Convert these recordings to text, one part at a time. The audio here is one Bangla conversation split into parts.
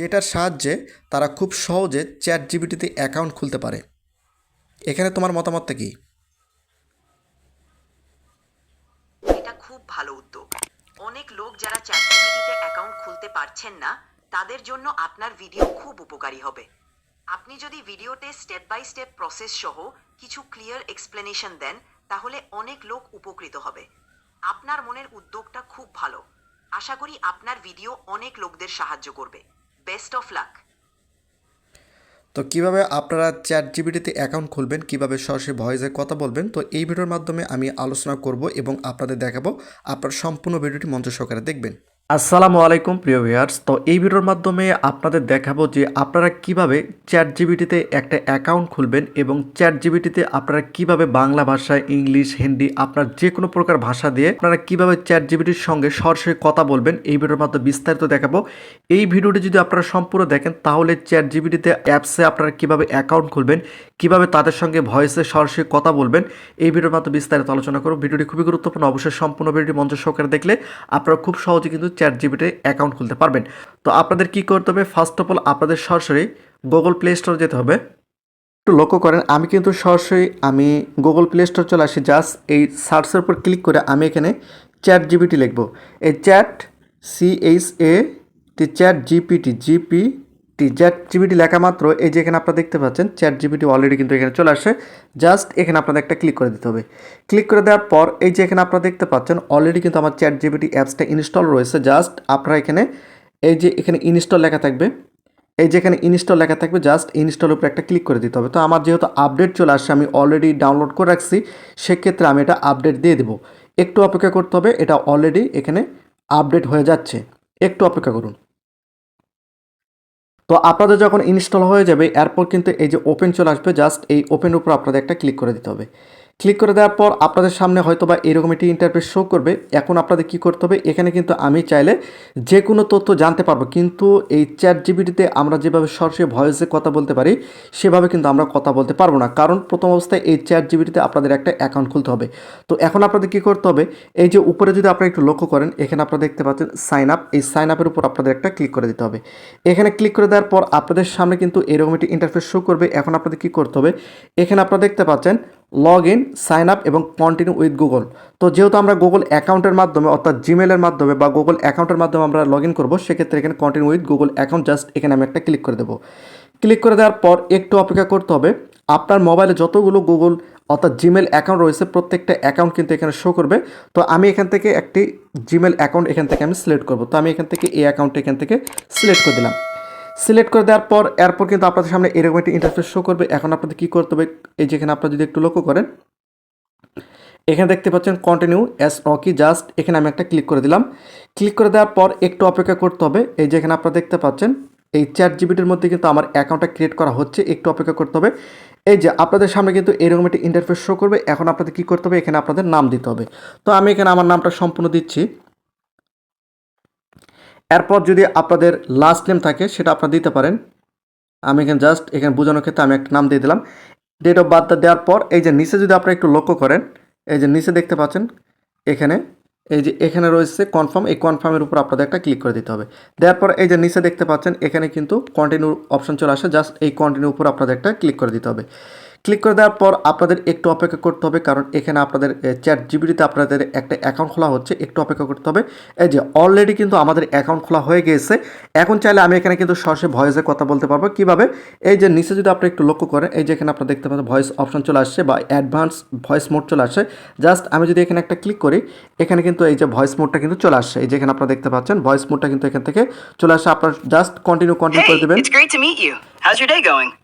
যেটার সাহায্যে তারা খুব সহজে চ্যাট জিবিটিতে অ্যাকাউন্ট খুলতে পারে। এখানে তোমার মতামতটা কি? এটা খুব ভালো উদ্যোগ। অনেক লোক যারা চ্যাটজিপিটিতে অ্যাকাউন্ট খুলতে পারছেন না, তাদের জন্য আপনার ভিডিও খুব উপকারী হবে। আপনি যদি ভিডিওতে স্টেপ বাই স্টেপ প্রসেস সহ কিছু ক্লিয়ার এক্সপ্লেনেশন দেন, তাহলে অনেক লোক উপকৃত হবে। আপনার মনের উদ্যোগটা খুব ভালো। আশা করি আপনার ভিডিও অনেক লোকদের সাহায্য করবে। বেস্ট অফ লাক তো কীভাবে আপনারা চ্যাট জিবিটিতে অ্যাকাউন্ট খুলবেন, কীভাবে সরাসরি ভয়েসে কথা বলবেন, তো এই ভিডিওর মাধ্যমে আমি আলোচনা করব এবং আপনাদের দেখাবো আপনার সম্পূর্ণ ভিডিওটি মঞ্চ সহকারে দেখবেন। আসসালামু আলাইকুম, প্রিয় ভিউয়ার্স। তো এই ভিডিওর মাধ্যমে আপনাদের দেখাবো যে আপনারা কীভাবে চ্যাট জিবিটিতে একটা অ্যাকাউন্ট খুলবেন এবং চ্যাট জিবিটিতে আপনারা কীভাবে বাংলা ভাষা ইংলিশ, হিন্দি, আপনার যে কোনো প্রকার ভাষা দিয়ে আপনারা কীভাবে চ্যাট জিবিটির সঙ্গে সরাসরি কথা বলবেন, এই ভিডিওর মাধ্যমে বিস্তারিত দেখাবো। এই ভিডিওটি যদি আপনারা সম্পূর্ণ দেখেন, তাহলে চ্যাট জিবিটিতে অ্যাপসে আপনারা কীভাবে অ্যাকাউন্ট খুলবেন, কীভাবে তাদের সঙ্গে ভয়েসে সরাসরি কথা বলবেন, এই ভিডিওর মাধ্যমে বিস্তারিত আলোচনা করব। ভিডিওটি খুবই গুরুত্বপূর্ণ। অবশ্যই সম্পূর্ণ ভিডিওটি মঞ্চ সহকারে দেখলে আপনারা খুব সহজে কিন্তু চ্যাট জিবিটি অ্যাকাউন্ট খুলতে পারবেন। তো আপনাদের কি করতে হবে? ফার্স্ট অফ অল আপনাদের সরাসরি গুগল প্লে স্টোর যেতে হবে। একটু লক্ষ্য করেন, আমি কিন্তু সরাসরি আমি গুগল প্লে স্টোর চলে আসি। জাস্ট এই সার্চের উপর ক্লিক করে আমি এখানে চ্যাট জিবিটি লিখব। এই chat C H A T ChatGPT GP ChatGPT লেখা মাত্র, এই যে এখানে আপনারা দেখতে পাচ্ছেন চ্যাট জিবিটি অলরেডি কিন্তু এখানে চলে আসে জাস্ট এখানে আপনাদের একটা ক্লিক করে দিতে হবে। ক্লিক করে দেওয়ার পর, এই যে এখানে আপনারা দেখতে পাচ্ছেন অলরেডি কিন্তু আমার চ্যাট জিবিটি অ্যাপসটা ইনস্টল রয়েছে। জাস্ট আপনারা এখানে, এই যে এখানে ইনস্টল লেখা থাকবে, এই যেখানে ইনস্টল লেখা থাকবে, জাস্ট ইনস্টল উপরে একটা ক্লিক করে দিতে হবে। তো আমার যেহেতু আপডেট চলে আসছে, আমি অলরেডি ডাউনলোড করে রাখছি, সেক্ষেত্রে আমি এটা আপডেট দিয়ে দেবো। একটু অপেক্ষা করতে হবে, এটা অলরেডি এখানে আপডেট হয়ে যাচ্ছে। একটু অপেক্ষা করুন। তো আপনাদের যখন ইনস্টল হয়ে যাবে, এরপর কিন্তু এই যে ওপেন চলে আসবে জাস্ট এই ওপেন উপর আপনাদের একটা ক্লিক করে দিতে হবে। ক্লিক করে দেওয়ার পর আপনাদের সামনে হয়তো বা এরকম একটি ইন্টারফেস শো করবে। এখন আপনাদের কি করতে হবে? এখানে কিন্তু আমি চাইলে যে কোনো তথ্য জানতে পারব। কিন্তু এই চ্যাট জিবিটিতে আমরা যেভাবে সরাসরি ভয়েসে কথা বলতে পারি, সেভাবে কিন্তু আমরা কথা বলতে পারব না। কারণ প্রথম অবস্থায় এই চ্যাট জিবিটিতে আপনাদের একটা অ্যাকাউন্ট খুলতে হবে। তো এখন আপনাদের কি করতে হবে? এই যে উপরে যদি আপনারা একটু লক্ষ্য করেন, এখানে আপনারা দেখতে পাচ্ছেন সাইন আপ এই সাইন আপের উপর আপনাদের একটা ক্লিক করে দিতে হবে। এখানে ক্লিক করে দেওয়ার পর আপনাদের সামনে কিন্তু এরকম একটি ইন্টারফেস শো করবে। এখন আপনাদের কি করতে হবে? এখানে আপনারা দেখতে পাচ্ছেন লগ ইন সাইন আপ এবং কন্টিনিউ উইথ গুগল তো যেহেতু আমরা গুগল অ্যাকাউন্টের মাধ্যমে, অর্থাৎ জিমেলের মাধ্যমে বা গুগল অ্যাকাউন্টের মাধ্যমে আমরা লগ ইন করব, সেক্ষেত্রে এখানে continue with Google account just এখানে আমি একটা ক্লিক করে দেবো। ক্লিক করে দেওয়ার পর একটু অপেক্ষা করতে হবে। আপনার মোবাইলে যতগুলো গুগল অর্থাৎ জিমেল অ্যাকাউন্ট রয়েছে, প্রত্যেকটা অ্যাকাউন্ট কিন্তু এখানে শো করবে। তো আমি এখান থেকে একটি জিমেল অ্যাকাউন্ট এখান থেকে আমি সিলেক্ট করব। তো আমি এখান থেকে এই অ্যাকাউন্টটা এখান থেকে সিলেক্ট করে দিলাম। সিলেক্ট করে দেওয়ার পর, এরপর কিন্তু আপনাদের সামনে এরকম একটি ইন্টারফেস শো করবে। এখন আপনাদের কী করতে হবে? এই যেখানে আপনারা যদি একটু লক্ষ্য করেন, এখানে দেখতে পাচ্ছেন কন্টিনিউ অ্যাস রকি জাস্ট এখানে আমি একটা ক্লিক করে দিলাম। ক্লিক করে দেওয়ার পর একটু অপেক্ষা করতে হবে। এই যে এখানে আপনারা দেখতে পাচ্ছেন, এই চ্যাট জিবিটির মধ্যে কিন্তু আমার অ্যাকাউন্টটা ক্রিয়েট করা হচ্ছে। একটু অপেক্ষা করতে হবে। এই যে আপনাদের সামনে কিন্তু এরকম একটি ইন্টারফেস শো করবে। এখন আপনাদের কী করতে হবে? এখানে আপনাদের নাম দিতে হবে। তো আমি এখানে আমার নামটা সম্পূর্ণ দিচ্ছি। এরপর যদি আপনাদের লাস্ট নেম থাকে, সেটা আপনারা দিতে পারেন। আমি এখানে জাস্ট এখানে বোঝানোর ক্ষেত্রে আমি একটা নাম দিয়ে দিলাম। ডেট অফ বার্থটা দেওয়ার পর, এই যে নিচে যদি আপনারা একটু লক্ষ্য করেন, এই যে নিচে দেখতে পাচ্ছেন, এখানে, এই যে এখানে রয়েছে কনফার্ম এই কনফার্মের উপর আপনাদের একটা ক্লিক করে দিতে হবে। দেওয়ার পর এই যে নিচে দেখতে পাচ্ছেন, এখানে কিন্তু কন্টিনিউ অপশন চলে আসে জাস্ট এই কন্টিনিউ উপর আপনাদের একটা ক্লিক করে দিতে হবে। ক্লিক করে দেওয়ার পর আপনাদের একটু অপেক্ষা করতে হবে কারণ এখানে আপনাদের চ্যাট জিবিটিতে আপনাদের একটা অ্যাকাউন্ট খোলা হচ্ছে একটু অপেক্ষা করতে হবে। এই যে অলরেডি কিন্তু আমাদের অ্যাকাউন্ট খোলা হয়ে গিয়েছে এখন চাইলে আমি এখানে কিন্তু সরাসরি ভয়েসে কথা বলতে পারব। কীভাবে? এই যে নিচে যদি আপনি একটু লক্ষ্য করেন এই যে এখানে আপনারা দেখতে পাচ্ছেন ভয়েস অপশন চলে আসছে বা অ্যাডভান্স ভয়েস মোড চলে আসছে। জাস্ট আমি যদি এখানে একটা ক্লিক করি এখানে কিন্তু এই যে ভয়েস মোডটা কিন্তু চলে আসছে। এই যে এখানে আপনারা দেখতে পাচ্ছেন ভয়েস মোডটা কিন্তু এখান থেকে চলে আসছে। আপনার জাস্ট কন্টিনিউ কন্টিনিউ করে দেবেন।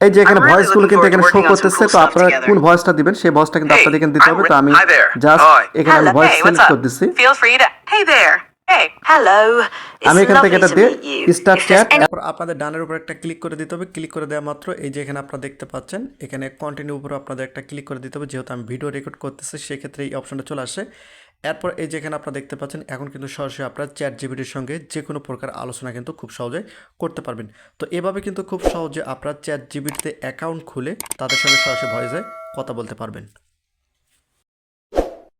এই যে এখানে I'm really ভয়েসগুলো looking কিন্তু forward এখানে to show working on some করতেছে cool তো stuff আপনারা together. কোন ভয়েসটা দিবেন সেই ভয়েসটা কিন্তু Hey, আপনাদের এখানে দিতে হবে তো. আমি. Just Hi. এখানে আমি Hello. Voice up? করে দিচ্ছি আমি এখান থেকে এটা দিয়ে there's চ্যাট তারপর আপনাদের ডানের উপর একটা ক্লিক করে দিতে হবে ক্লিক করে দেওয়া মাত্র এই যে এখানে আপনারা দেখতে পাচ্ছেন এখানে কন্টিনিউ উপর আপনাদের একটা ক্লিক করে দিতে হবে যেহেতু আমি ভিডিও রেকর্ড করতেছি সেক্ষেত্রে এই অপশনটা চলে আসে এরপর এই যেখানে আপনারা দেখতে পাচ্ছেন, এখন কিন্তু সরাসরি আপনারা চ্যাট জিবিটির সঙ্গে যে কোনো প্রকার আলোচনা কিন্তু খুব সহজে করতে পারবেন। তো এভাবে কিন্তু খুব সহজে আপনারা চ্যাট জিবিটিতে অ্যাকাউন্ট খুলে তাদের সঙ্গে সরাসরি ভয়েসে কথা বলতে পারবেন।